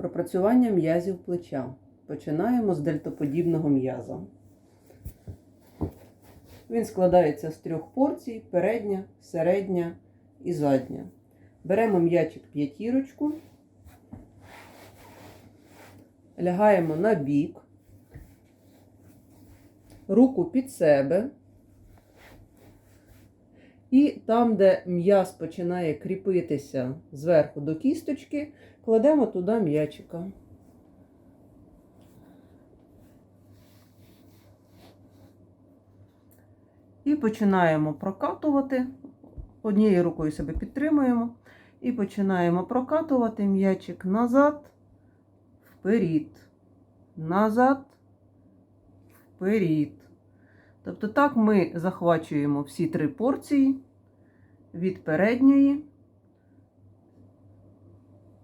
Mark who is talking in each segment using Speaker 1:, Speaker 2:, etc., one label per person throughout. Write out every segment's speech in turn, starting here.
Speaker 1: Пропрацювання м'язів плеча. Починаємо з дельтоподібного м'яза. Він складається з трьох порцій: передня, середня і задня. Беремо м'ячик п'ятірочку, лягаємо на бік, руку під себе. І там, де м'яз починає кріпитися зверху до кісточки, кладемо туди м'ячика. І починаємо прокатувати. Однією рукою себе підтримуємо. І починаємо прокатувати м'ячик назад, вперед, назад, вперед. Тобто так ми захвачуємо всі три порції від передньої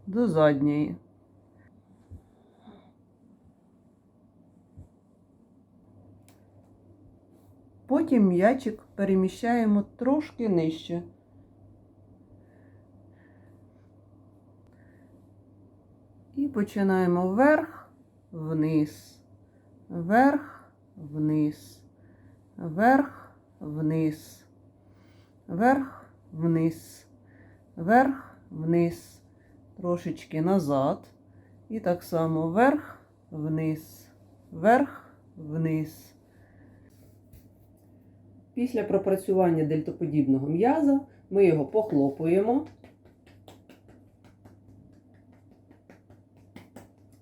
Speaker 1: до задньої. Потім м'ячик переміщаємо трошки нижче. І починаємо вверх, вниз, вверх, вниз, вверх, вниз, вверх, вниз, вверх, вниз, трошечки назад. І так само вверх, вниз, вверх, вниз. Після пропрацювання дельтоподібного м'яза ми його похлопуємо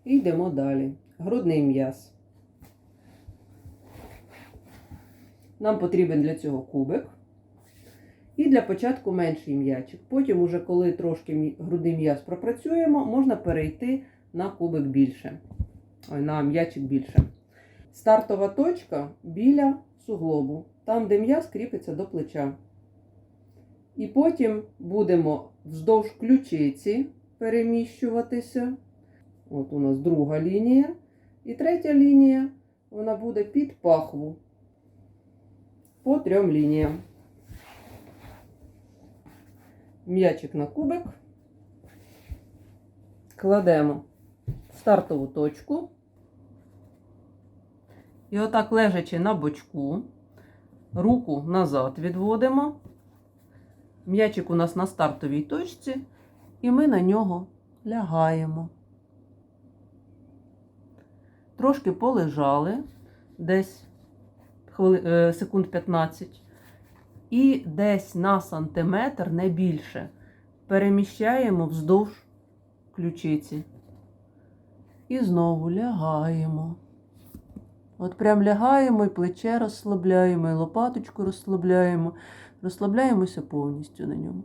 Speaker 1: і йдемо далі. Грудний м'яз. Нам потрібен для цього кубик. І для початку менший м'ячик. Потім, уже коли трошки грудний м'яз пропрацюємо, можна перейти на кубик більше. Ой, на м'ячик більше. Стартова точка біля суглобу, там, де м'яз кріпиться до плеча. І потім будемо вздовж ключиці переміщуватися. От у нас друга лінія. І третя лінія, вона буде під пахву. По трьом лініям. М'ячик на кубик. Кладемо в стартову точку. І отак лежачи на бочку, руку назад відводимо. М'ячик у нас на стартовій точці, і ми на нього лягаємо. Трошки полежали, десь хвили- е, секунд 15. І десь на сантиметр, не більше, переміщаємо вздовж ключиці. І знову лягаємо. От прям лягаємо і плече розслабляємо, і лопаточку розслабляємо. Розслабляємося повністю на ньому.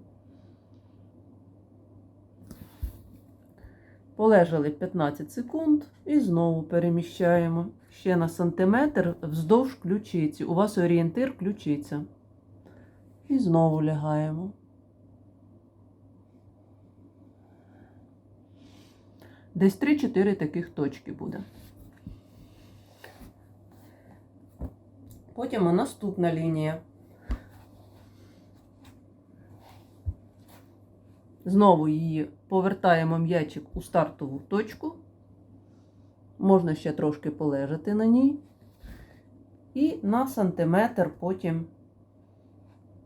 Speaker 1: Полежали 15 секунд і знову переміщаємо ще на сантиметр вздовж ключиці. У вас орієнтир ключиця. І знову лягаємо. Десь 3-4 таких точки буде. Потім наступна лінія. Знову її повертаємо м'ячик у стартову точку. Можна ще трошки полежати на ній. І на сантиметр потім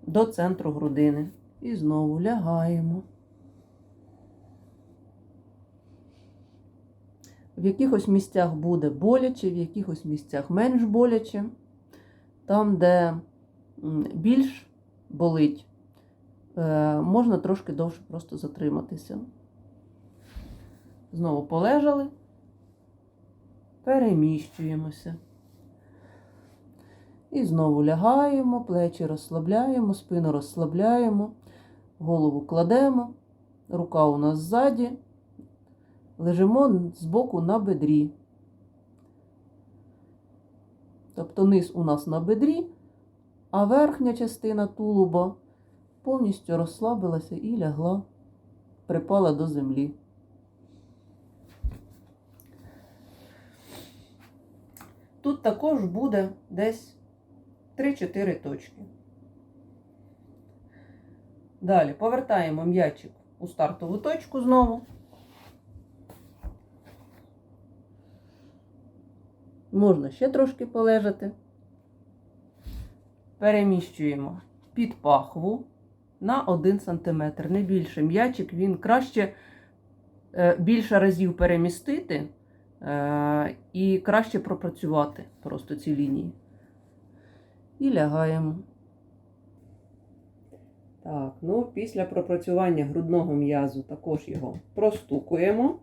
Speaker 1: до центру грудини. І знову лягаємо. В якихось місцях буде боляче, в якихось місцях менш боляче. Там, де більш болить, е, можна трошки довше просто затриматися. Знову полежали, переміщуємося. І знову лягаємо, плечі розслабляємо, спину розслабляємо, голову кладемо, рука у нас ззаді, лежимо збоку на бедрі. Тобто низ у нас на бедрі, а верхня частина тулуба повністю розслабилася і лягла, припала до землі. Тут також буде десь 3-4 точки. Далі повертаємо м'ячик у стартову точку знову. Можна ще трошки полежати. Переміщуємо під пахву на 1 см. Не більше м'ячик, він краще е, більше разів перемістити і краще пропрацювати просто ці лінії. І лягаємо. Так, ну після пропрацювання грудного м'язу також його простукуємо.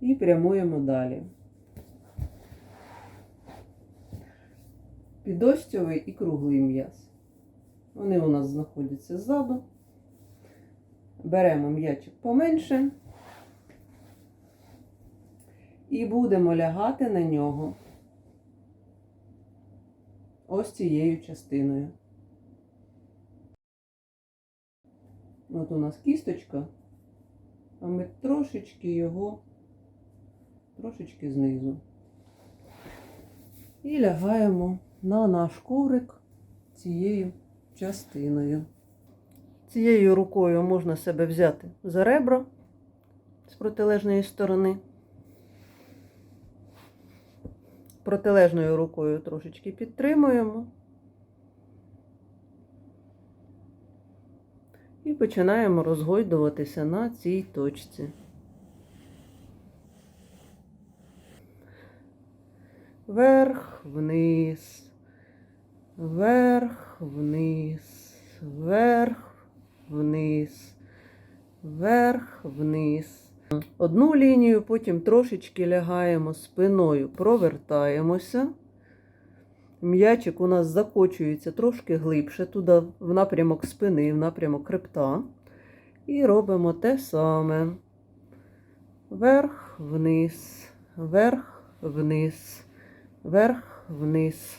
Speaker 1: І прямуємо далі. Підостьовий і круглий м'яз. Вони у нас знаходяться ззаду. Беремо м'ячик поменше і будемо лягати на нього ось цією частиною. От у нас кісточка, а ми трошечки його, трошечки знизу. І лягаємо на наш коврик цією частиною. Цією рукою можна себе взяти за ребра з протилежної сторони. Протилежною рукою трошечки підтримуємо. І починаємо розгойдуватися на цій точці. Вверх, вниз, вверх, вниз, вверх, вниз, вверх, вниз. Одну лінію, потім трошечки лягаємо спиною, провертаємося. М'ячик у нас закочується трошки глибше, туди в напрямок спини, в напрямок хребта. І робимо те саме. Вверх, вниз, вверх, вниз, вверх, вниз.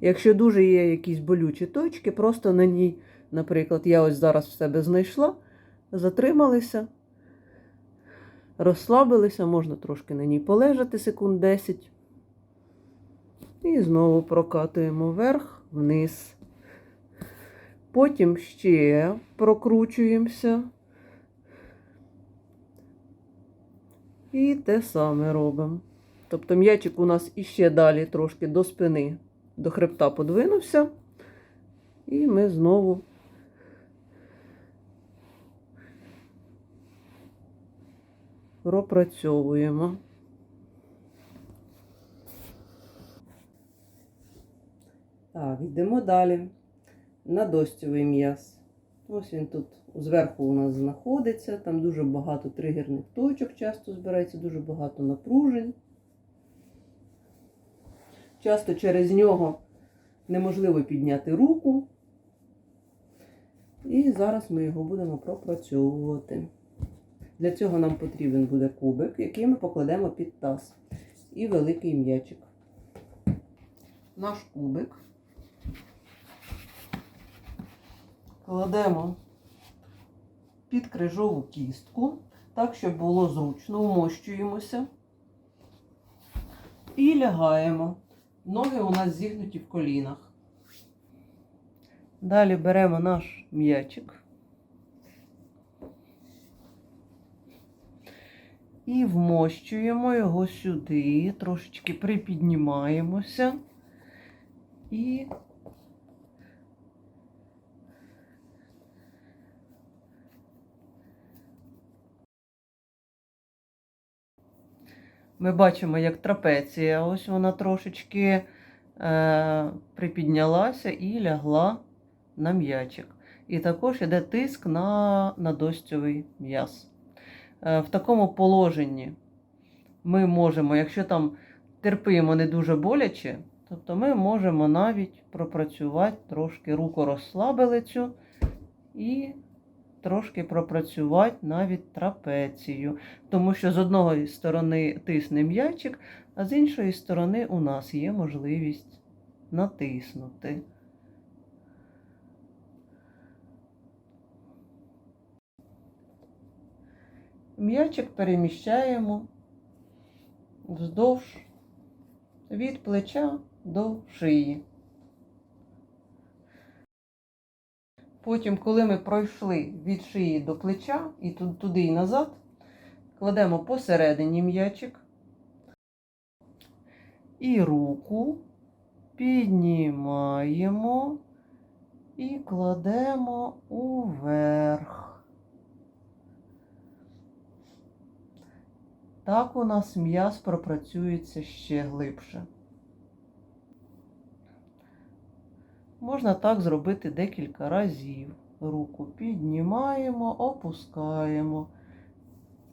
Speaker 1: Якщо дуже є якісь болючі точки, просто на ній, наприклад, я ось зараз в себе знайшла, затрималися, розслабилися, можна трошки на ній полежати секунд 10. І знову прокатуємо вверх, вниз. Потім ще прокручуємося. І те саме робимо. Тобто м'ячик у нас іще далі трошки до спини, до хребта подвинувся. І ми знову пропрацьовуємо. Так, йдемо далі. Надостьовий м'яз. Ось він тут зверху у нас знаходиться. Там дуже багато тригерних точок, часто збирається, дуже багато напружень. Часто через нього неможливо підняти руку. І зараз ми його будемо пропрацьовувати. Для цього нам потрібен буде кубик, який ми покладемо під таз. І великий м'ячик. Наш кубик. Кладемо під крижову кістку, так, щоб було зручно, вмощуємося і лягаємо. Ноги у нас зігнуті в колінах. Далі беремо наш м'ячик і вмощуємо його сюди, трошечки припіднімаємося і Ми бачимо, як трапеція, ось вона трошечки е, припіднялася і лягла на м'ячик. І також йде тиск на надостьовий м'яз. Е, в такому положенні ми можемо, якщо там терпимо не дуже боляче, тобто ми можемо навіть пропрацювати трошки руку розслабили цю і трошки пропрацювати навіть трапецію. Тому що з одної сторони тисне м'ячик, а з іншої сторони у нас є можливість натиснути. М'ячик переміщаємо вздовж від плеча до шиї. Потім, коли ми пройшли від шиї до плеча і туди і назад, кладемо посередині м'ячик і руку піднімаємо і кладемо уверх. Так у нас м'яз пропрацюється ще глибше. Можна так зробити декілька разів. Руку піднімаємо, опускаємо.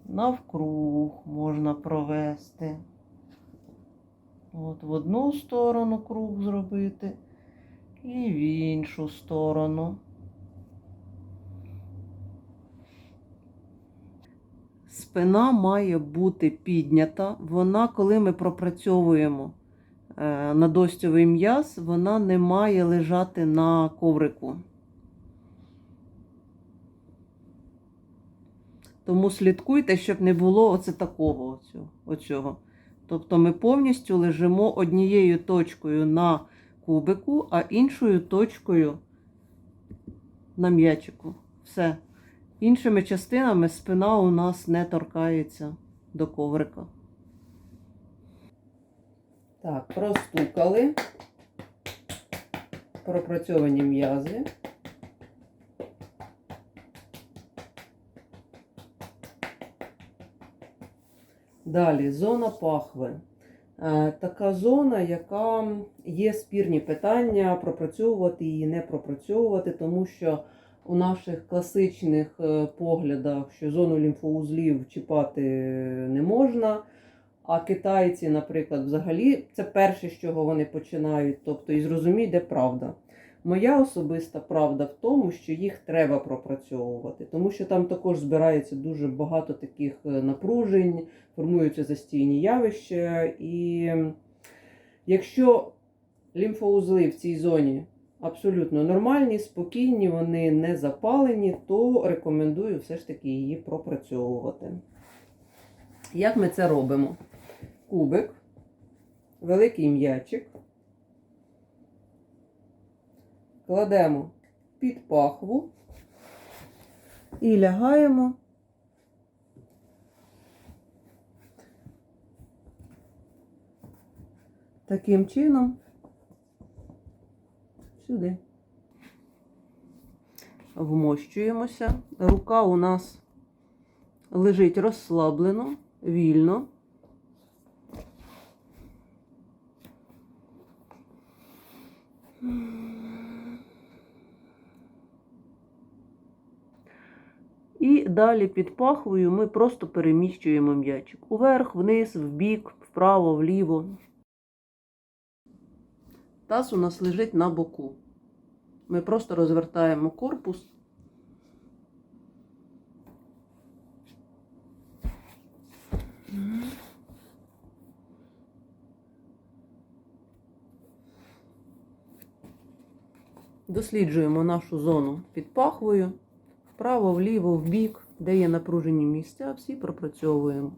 Speaker 1: Навкруг можна провести. От в одну сторону круг зробити і в іншу сторону. Спина має бути піднята. Вона, коли ми пропрацьовуємо е, надостьовий м'яз, вона не має лежати на коврику. Тому слідкуйте, щоб не було оце такого оцього. Тобто ми повністю лежимо однією точкою на кубику, а іншою точкою на м'ячику. Все. Іншими частинами спина у нас не торкається до коврика. Так, простукали. Пропрацьовані м'язи. Далі зона пахви. Е, Така зона, яка є спірні питання, пропрацьовувати її, не пропрацьовувати, тому що у наших класичних е, поглядах, що зону лімфоузлів чіпати не можна. А китайці, наприклад, взагалі це перше, з чого вони починають. Тобто, і зрозумій, де правда. Моя особиста правда в тому, що їх треба пропрацьовувати, тому що там також збирається дуже багато таких е, напружень, формуються застійні явища. І якщо лімфоузли в цій зоні абсолютно нормальні, спокійні, вони не запалені, то рекомендую все ж таки її пропрацьовувати. Як ми це робимо? Кубик, великий м'ячик. Кладемо під пахву і лягаємо таким чином сюди. Вмощуємося. Рука у нас лежить розслаблено, вільно. І далі під пахвою ми просто переміщуємо м'ячик. Уверх, вниз, вбік, вправо, вліво. Таз у нас лежить на боку. Ми просто розвертаємо корпус. Досліджуємо нашу зону під пахвою. Вправо, вліво, вбік, де є напружені місця, всі пропрацьовуємо.